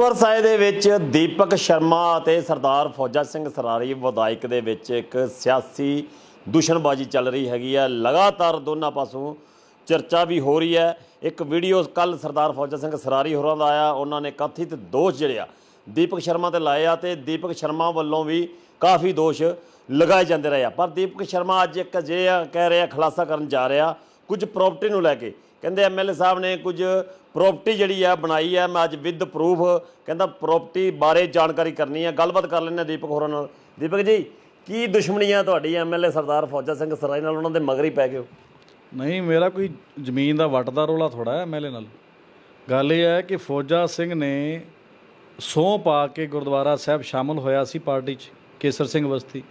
ਗੁਰੂ ਸਾਹਿਬ ਦੇ ਵਿੱਚ ਦੀਪਕ ਸ਼ਰਮਾ ਅਤੇ ਸਰਦਾਰ ਫੌਜਾ ਸਿੰਘ ਸਰਾਰੀ ਵਿਧਾਇਕ ਦੇ ਵਿੱਚ ਇੱਕ ਸਿਆਸੀ ਦੁਸ਼ਣਬਾਜ਼ੀ ਚੱਲ ਰਹੀ ਹੈਗੀ ਹੈ। ਲਗਾਤਾਰ ਦੋਨਾਂ ਪਾਸੋਂ ਚਰਚਾ ਵੀ ਹੋ ਰਹੀ ਹੈ। ਇੱਕ ਵੀਡੀਓ ਕੱਲ ਸਰਦਾਰ ਫੌਜਾ ਸਿੰਘ ਸਰਾਰੀ ਹੋਰਾਂ ਦਾ ਆਇਆ। ਉਹਨਾਂ ਨੇ ਕਥਿਤ ਦੋਸ਼ ਜਿਹੜੇ ਆ, ਦੀਪਕ ਸ਼ਰਮਾ ਤੇ ਲਾਏ ਆ ਤੇ ਦੀਪਕ ਸ਼ਰਮਾ ਵੱਲੋਂ ਵੀ ਕਾਫੀ ਦੋਸ਼ ਲਗਾਏ ਜਾਂਦੇ ਰਹੇ ਆ। ਪਰ ਦੀਪਕ ਸ਼ਰਮਾ ਅੱਜ ਇੱਕ ਜੇ ਕਹਿ ਰਿਹਾ, ਖੁਲਾਸਾ ਕਰਨ ਜਾ ਰਿਹਾ। ਕੁਝ ਪ੍ਰਾਪਰਟੀ ਨੂੰ ਲੈ ਕੇ ਕਹਿੰਦੇ ਐਮਐਲਏ ਸਾਹਿਬ ਨੇ ਕੁਝ ਪ੍ਰਾਪਰਟੀ ਜਿਹੜੀ ਆ ਬਣਾਈ ਹੈ ਮੈਂ ਅੱਜ ਵਿਦ ਪ੍ਰੂਫ ਕਹਿੰਦਾ ਪ੍ਰਾਪਰਟੀ ਬਾਰੇ ਜਾਣਕਾਰੀ ਕਰਨੀ ਹੈ ਗੱਲਬਾਤ ਕਰ ਲੈਂਦੇ ਹਾਂ ਦੀਪਕ ਹੋਰਾਂ ਨਾਲ। ਦੀਪਕ ਜੀ, ਕੀ ਦੁਸ਼ਮਣੀ ਆ ਤੁਹਾਡੀ ਐਮਐਲਏ ਸਰਦਾਰ ਫੌਜਾ ਸਿੰਘ ਸਰਾਈ ਨਾਲ? ਉਹਨਾਂ ਦੇ ਮਗਰ ਹੀ ਪੈ ਗਏ ਹੋ। ਨਹੀਂ, ਮੇਰਾ ਕੋਈ ਜ਼ਮੀਨ ਦਾ ਵੱਟ ਦਾ ਰੋਲਾ ਥੋੜਾ ਹੈ ਐਮਐਲਏ ਨਾਲ। ਗੱਲ ਇਹ ਹੈ ਕਿ ਫੌਜਾ ਸਿੰਘ ਨੇ ਸਹੁੰ ਪਾ ਕੇ ਗੁਰਦੁਆਰਾ ਸਾਹਿਬ ਸ਼ਾਮਲ ਹੋਇਆ ਸੀ ਪਾਰਟੀ 'ਚ, ਕੇਸਰ ਸਿੰਘ ਬਸਤੀ।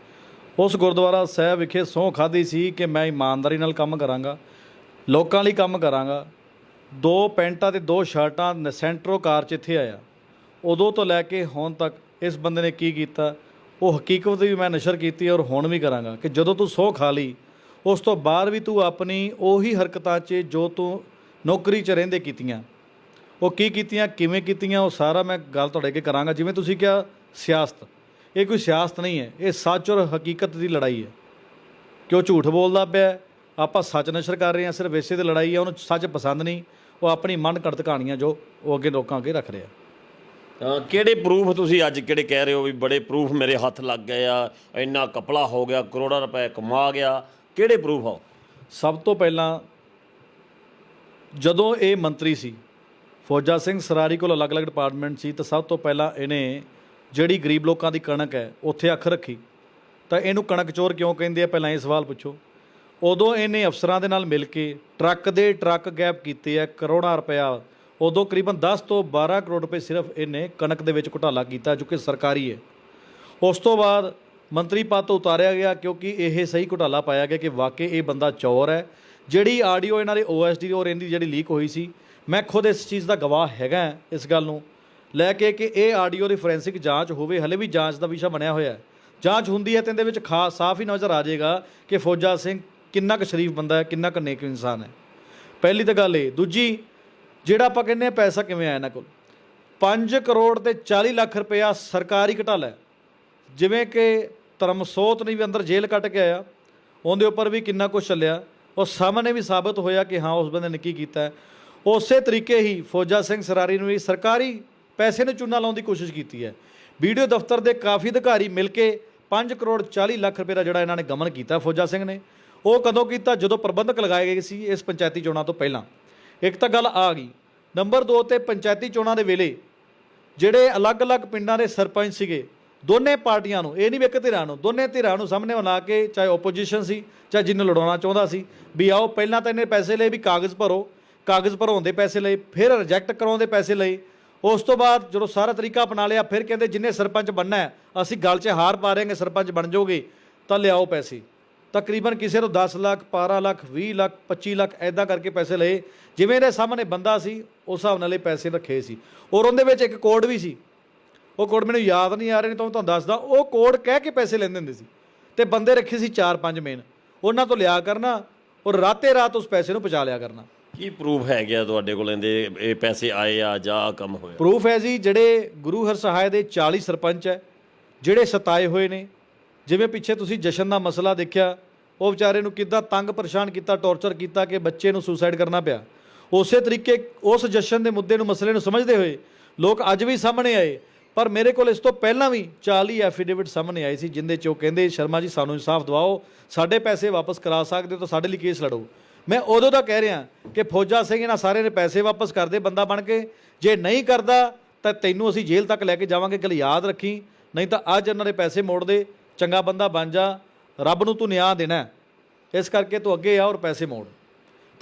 ਉਸ ਗੁਰਦੁਆਰਾ ਸਾਹਿਬ ਵਿਖੇ ਸਹੁੰ ਖਾਧੀ ਸੀ ਕਿ ਮੈਂ ਇਮਾਨਦਾਰੀ ਨਾਲ ਕੰਮ ਕਰਾਂਗਾ। ਲੋਕਾਂ ਲਈ ਕੰਮ ਕਰਾਂਗਾ। ਦੋ ਪੈਂਟਾਂ ਤੇ ਦੋ ਸ਼ਰਟਾਂ ਨ- ਸੈਂਟਰੋ ਕਾਰ 'ਚ ਇੱਥੇ ਆਇਆ। ਉਦੋਂ ਤੋਂ ਲੈ ਕੇ ਹੁਣ ਤੱਕ ਇਸ ਬੰਦੇ ਨੇ ਕੀ ਕੀਤਾ? ਉਹ ਹਕੀਕਤ ਵੀ ਮੈਂ ਨਸ਼ਰ ਕੀਤੀ ਔਰ ਹੁਣ ਵੀ ਕਰਾਂਗਾ ਕਿ ਜਦੋਂ ਤੂੰ ਸਹੁੰ ਖਾ ਲਈ, ਉਸ ਤੋਂ ਬਾਅਦ ਵੀ ਤੂੰ ਆਪਣੀ ਉਹੀ ਹਰਕਤਾਂ 'ਚ ਜੋ ਤੂੰ ਨੌਕਰੀ 'ਚ ਰਹਿੰਦੇ ਕੀਤੀਆਂ। ਉਹ ਕੀ ਕੀਤੀਆਂ, ਕਿਵੇਂ ਕੀਤੀਆਂ, ਉਹ ਸਾਰਾ ਮੈਂ ਗੱਲ ਤੁਹਾਡੇ ਅੱਗੇ ਕਰਾਂਗਾ। ਜਿਵੇਂ ਤੁਸੀਂ ਕਿਹਾ, ਸਿਆਸਤ। ਇਹ ਕੋਈ ਸਿਆਸਤ ਨਹੀਂ ਹੈ। ਇਹ ਸੱਚ ਔਰ ਹਕੀਕਤ ਦੀ ਲੜਾਈ ਹੈ। ਕਿ ਉਹ ਝੂਠ ਬੋਲਦਾ ਪਿਆ? ਆਪਾਂ ਸੱਚ ਨਸ਼ਰ ਕਰ ਰਹੇ ਹਾਂ ਸਿਰਫ ਇਸੇ ਦੀ ਲੜਾਈ ਹੈ ਉਹਨੂੰ ਸੱਚ ਪਸੰਦ ਨਹੀਂ ਉਹ ਆਪਣੀ ਮਨ ਘੜਤ ਕਹਾਣੀਆਂ ਜੋ ਉਹ ਅੱਗੇ ਲੋਕਾਂ ਅੱਗੇ ਰੱਖ ਰਿਹਾ। ਤਾਂ ਕਿਹੜੇ ਪ੍ਰੂਫ ਤੁਸੀਂ ਅੱਜ ਕਿਹੜੇ ਕਹਿ ਰਹੇ ਹੋ ਵੀ ਬੜੇ ਪ੍ਰੂਫ ਮੇਰੇ ਹੱਥ ਲੱਗ ਗਏ ਆ ਇੰਨਾ ਕਪੜਾ ਹੋ ਗਿਆ ਕਰੋੜਾਂ ਰੁਪਏ ਕਮਾ ਗਿਆ ਕਿਹੜੇ ਪ੍ਰੂਫ ਆ ਸਭ ਤੋਂ ਪਹਿਲਾਂ ਜਦੋਂ ਇਹ ਮੰਤਰੀ ਸੀ ਫੌਜਾ ਸਿੰਘ ਸਰਾਰੀ ਕੋਲ ਅਲੱਗ-ਅਲੱਗ ਡਿਪਾਰਟਮੈਂਟ ਸੀ ਤਾਂ ਸਭ ਤੋਂ ਪਹਿਲਾਂ ਇਹਨੇ ਜਿਹੜੀ ਗਰੀਬ ਲੋਕਾਂ ਦੀ ਕਣਕ ਹੈ ਉੱਥੇ ਅੱਖ ਰੱਖੀ। ਤਾਂ ਇਹਨੂੰ ਕਣਕ ਚੋਰ ਕਿਉਂ ਕਹਿੰਦੇ ਆ? ਪਹਿਲਾਂ ਇਹ ਸਵਾਲ ਪੁੱਛੋ। ਉਦੋਂ ਇਹਨੇ ਅਫਸਰਾਂ ਦੇ ਨਾਲ ਮਿਲ ਕੇ ਟਰੱਕ ਦੇ ਟਰੱਕ ਗੈਪ ਕੀਤੇ ਆ, ਕਰੋੜਾਂ ਰੁਪਇਆ। ਉਦੋਂ ਕਰੀਬਨ 10 ਤੋਂ 12 ਕਰੋੜ ਰੁਪਏ ਸਿਰਫ ਇਹਨੇ ਕਣਕ ਦੇ ਵਿੱਚ ਘੁਟਾਲਾ ਕੀਤਾ, ਜੋ ਕਿ ਸਰਕਾਰੀ ਹੈ। ਉਸ ਤੋਂ ਬਾਅਦ ਮੰਤਰੀ ਪਦ ਤੋਂ ਉਤਾਰਿਆ ਗਿਆ ਕਿਉਂਕਿ ਇਹ ਸਹੀ ਘੁਟਾਲਾ ਪਾਇਆ ਗਿਆ ਕਿ ਵਾਕਈ ਇਹ ਬੰਦਾ ਚੋਰ ਹੈ। ਜਿਹੜੀ ਆਡੀਓ ਇਹਨਾਂ ਦੇ ਓਐਸਡੀ ਔਰ ਇਹਦੀ ਜਿਹੜੀ ਲੀਕ ਹੋਈ ਸੀ, ਮੈਂ ਖੁਦ ਇਸ ਚੀਜ਼ ਦਾ ਗਵਾਹ ਹੈਗਾ ਇਸ ਗੱਲ ਨੂੰ। ਲੈ ਕੇ ਕਿ ਇਹ ਆਡੀਓ ਦੀ ਫੋਰੈਂਸਿਕ ਜਾਂਚ ਹੋਵੇ, ਹਲੇ ਵੀ ਜਾਂਚ ਦਾ ਵਿਸ਼ਾ ਬਣਿਆ ਹੋਇਆ ਹੈ। ਜਾਂਚ ਹੁੰਦੀ ਹੈ ਤੇ ਇਹਦੇ ਵਿੱਚ ਖਾਸ ਸਾਫ਼ ਹੀ ਨਜ਼ਰ ਆ ਜਾਏਗਾ ਕਿ ਫੌਜਾ ਸਿੰਘ ਕਿੰਨਾ ਕੁ ਸ਼ਰੀਫ ਬੰਦਾ ਹੈ, ਕਿੰਨਾ ਕੁ ਨੇਕ ਇਨਸਾਨ ਹੈ। ਪਹਿਲੀ ਤਾਂ ਗੱਲ ਇਹ, ਦੂਜੀ, ਜਿਹੜਾ ਆਪਾਂ ਕਹਿੰਦੇ ਆ ਪੈਸਾ ਕਿਵੇਂ ਆਇਆ ਇਹਨਾਂ ਕੋਲ? 5 ਕਰੋੜ ਤੇ 40 ਲੱਖ ਰੁਪਇਆ ਸਰਕਾਰੀ ਘਟਾਲਾ ਜਿਵੇਂ ਕਿ ਧਰਮਸੋਤ ਨੇ ਵੀ ਅੰਦਰ ਜੇਲ੍ਹ ਕੱਟ ਕੇ ਆਇਆ, ਉਹਦੇ ਉੱਪਰ ਵੀ ਕਿੰਨਾ ਕੁਛ ਚੱਲਿਆ। ਉਹ ਸਾਹਮਣੇ ਵੀ ਸਾਬਤ ਹੋਇਆ ਕਿ ਹਾਂ, ਉਸ ਬੰਦੇ ਨੇ ਕੀ ਕੀਤਾ ਉਸੇ ਤਰੀਕੇ ਹੀ ਫੌਜਾ ਸਿੰਘ ਸਰਾਰੀ ਨੂੰ ਵੀ ਸਰਕਾਰੀ ਪੈਸੇ ਨੂੰ ਚੂਨਾ ਲਾਉਣ ਦੀ ਕੋਸ਼ਿਸ਼ ਕੀਤੀ ਹੈ। ਵੀਡੀਓ ਦਫ਼ਤਰ ਦੇ ਕਾਫੀ ਅਧਿਕਾਰੀ ਮਿਲ ਕੇ 5 ਕਰੋੜ 40 ਲੱਖ ਰੁਪਏ ਦਾ ਜਿਹੜਾ ਇਹਨਾਂ ਨੇ ਗਮਨ ਕੀਤਾ ਫੌਜਾ ਸਿੰਘ ਨੇ। ਉਹ ਕਦੋਂ ਕੀਤਾ? ਜਦੋਂ ਪ੍ਰਬੰਧਕ ਲਗਾਏ ਗਏ ਸੀ ਇਸ ਪੰਚਾਇਤੀ ਚੋਣਾਂ ਤੋਂ ਪਹਿਲਾਂ। ਇੱਕ ਤਾਂ ਗੱਲ ਆ ਗਈ। ਨੰਬਰ 2 ਤੇ ਪੰਚਾਇਤੀ ਚੋਣਾਂ ਦੇ ਵੇਲੇ ਜਿਹੜੇ ਅਲੱਗ-ਅਲੱਗ ਪਿੰਡਾਂ ਦੇ ਸਰਪੰਚ ਸੀਗੇ, ਦੋਨੇ ਪਾਰਟੀਆਂ ਨੂੰ, ਇਹ ਨਹੀਂ ਵੀ ਇੱਕ ਧਿਰਾਂ ਨੂੰ, ਦੋਨੇ ਧਿਰਾਂ ਨੂੰ ਸਾਹਮਣੇ ਬਣਾ ਕੇ ਚਾਹੇ ਆਪੋਜੀਸ਼ਨ ਸੀ, ਚਾਹੇ ਜਿਹਨੂੰ ਲੜਾਉਣਾ ਚਾਹੁੰਦਾ ਸੀ, ਵੀ ਆਓ ਪਹਿਲਾਂ ਤਾਂ ਇਹਨੇ ਪੈਸੇ ਲਏ, ਵੀ ਕਾਗਜ਼ ਭਰੋ, ਕਾਗਜ਼ ਭਰਾਉਣ ਦੇ ਪੈਸੇ ਲਏ, ਫਿਰ ਰਿਜੈਕਟ ਕਰਾਉਣ ਦੇ ਪੈਸੇ ਲਏ। ਉਸ ਤੋਂ ਬਾਅਦ ਜਦੋਂ ਸਾਰਾ ਤਰੀਕਾ ਅਪਣਾ ਲਿਆ, ਫਿਰ ਕਹਿੰਦੇ ਜਿੰਨੇ ਸਰਪੰਚ ਬਣਨਾ ਅਸੀਂ ਗੱਲ 'ਚ ਹਾਰ ਪਾ ਰਹੇ ਸਰਪੰਚ ਬਣ ਜਾਓਗੇ, ਤਾਂ ਲਿਆਓ ਪੈਸੇ। ਤਕਰੀਬਨ ਕਿਸੇ ਤੋਂ 10 ਲੱਖ 12 ਲੱਖ 20 ਲੱਖ 25 ਲੱਖ ਐਦਾਂ ਕਰਕੇ ਪੈਸੇ ਲਏ। ਜਿਵੇਂ ਇਹਦੇ ਸਾਹਮਣੇ ਬੰਦਾ ਸੀ ਉਸ ਹਿਸਾਬ ਨਾਲ ਇਹ ਪੈਸੇ ਰੱਖੇ ਸੀ। ਔਰ ਉਹਦੇ ਵਿੱਚ ਇੱਕ ਕੋਡ ਵੀ ਸੀ। ਉਹ ਕੋਡ ਮੈਨੂੰ ਯਾਦ ਨਹੀਂ ਆ ਰਿਹਾ ਨਹੀਂ ਤਾਂ ਤੁਹਾਨੂੰ ਦੱਸਦਾ। ਉਹ ਕੋਡ ਕਹਿ ਕੇ ਪੈਸੇ ਲੈਂਦੇ ਹੁੰਦੇ ਸੀ। ਤੇ ਬੰਦੇ ਰੱਖੇ ਸੀ 4-5 ਮੇਨ ਉਹਨਾਂ ਤੋਂ ਲਿਆ ਕਰਨਾ ਔਰ ਰਾਤੇ ਰਾਤ ਉਸ ਪੈਸੇ ਨੂੰ ਪਹੁੰਚਾ ਲਿਆ ਕਰਨਾ। ਕੀ ਪ੍ਰੂਫ ਹੈ ਗਿਆ ਤੁਹਾਡੇ ਕੋਲ ਇਹਦੇ? ਇਹ ਪੈਸੇ ਆਏ ਆ ਜਾਂ ਕੰਮ ਹੋਇਆ? ਪ੍ਰੂਫ ਹੈ ਜੀ ਜਿਹੜੇ ਗੁਰੂ ਹਰਸਹਾਏ ਦੇ 40 ਸਰਪੰਚ ਹੈ ਜਿਹੜੇ ਸਤਾਏ ਹੋਏ ਨੇ ਜਿਵੇਂ ਪਿੱਛੇ ਤੁਸੀਂ ਜਸ਼ਨ ਦਾ ਮਸਲਾ ਦੇਖਿਆ, ਉਹ ਵਿਚਾਰੇ ਨੂੰ ਕਿੱਦਾਂ ਤੰਗ ਪਰੇਸ਼ਾਨ ਕੀਤਾ, ਟੌਰਚਰ ਕੀਤਾ ਕਿ ਬੱਚੇ ਨੂੰ ਸੁਸਾਈਡ ਕਰਨਾ ਪਿਆ। ਉਸੇ ਤਰੀਕੇ ਉਸ ਜਸ਼ਨ ਦੇ ਮੁੱਦੇ ਨੂੰ, ਮਸਲੇ ਨੂੰ ਸਮਝਦੇ ਹੋਏ ਲੋਕ ਅੱਜ ਵੀ ਸਾਹਮਣੇ ਆਏ। ਪਰ ਮੇਰੇ ਕੋਲ ਇਸ ਤੋਂ ਪਹਿਲਾਂ ਵੀ 40 ਐਫੀਡੇਵਿਟ ਸਾਹਮਣੇ ਆਏ ਸੀ, ਜਿੰਦੇ ਚ ਉਹ ਕਹਿੰਦੇ, ਸ਼ਰਮਾ ਜੀ, ਸਾਨੂੰ ਇਨਸਾਫ ਦਿਵਾਓ, ਸਾਡੇ ਪੈਸੇ ਵਾਪਸ ਕਰਾ ਸਕਦੇ ਹੋ ਤਾਂ ਸਾਡੇ ਲਈ ਕੇਸ ਲੜੋ। ਮੈਂ ਉਦੋਂ ਦਾ ਕਹਿ ਰਿਹਾ ਕਿ ਫੌਜਾ ਸਿੰਘ ਇਹਨਾਂ ਸਾਰੇ ਨੇ ਪੈਸੇ ਵਾਪਸ ਕਰਦੇ ਬੰਦਾ ਬਣ ਕੇ। ਜੇ ਨਹੀਂ ਕਰਦਾ ਤਾਂ ਤੈਨੂੰ ਅਸੀਂ ਜੇਲ੍ਹ ਤੱਕ ਲੈ ਕੇ ਜਾਵਾਂਗੇ ਗੱਲ ਯਾਦ ਰੱਖੀ, ਨਹੀਂ ਤਾਂ ਅੱਜ ਇਹਨਾਂ ਦੇ ਪੈਸੇ ਮੋੜ ਦੇ। ਚੰਗਾ ਬੰਦਾ ਬਣ ਜਾ, ਰੱਬ ਨੂੰ ਤੂੰ ਨਿਆਂ ਦੇਣਾ ਇਸ ਕਰਕੇ ਤੂੰ ਅੱਗੇ ਆ ਔਰ ਪੈਸੇ ਮੋੜ।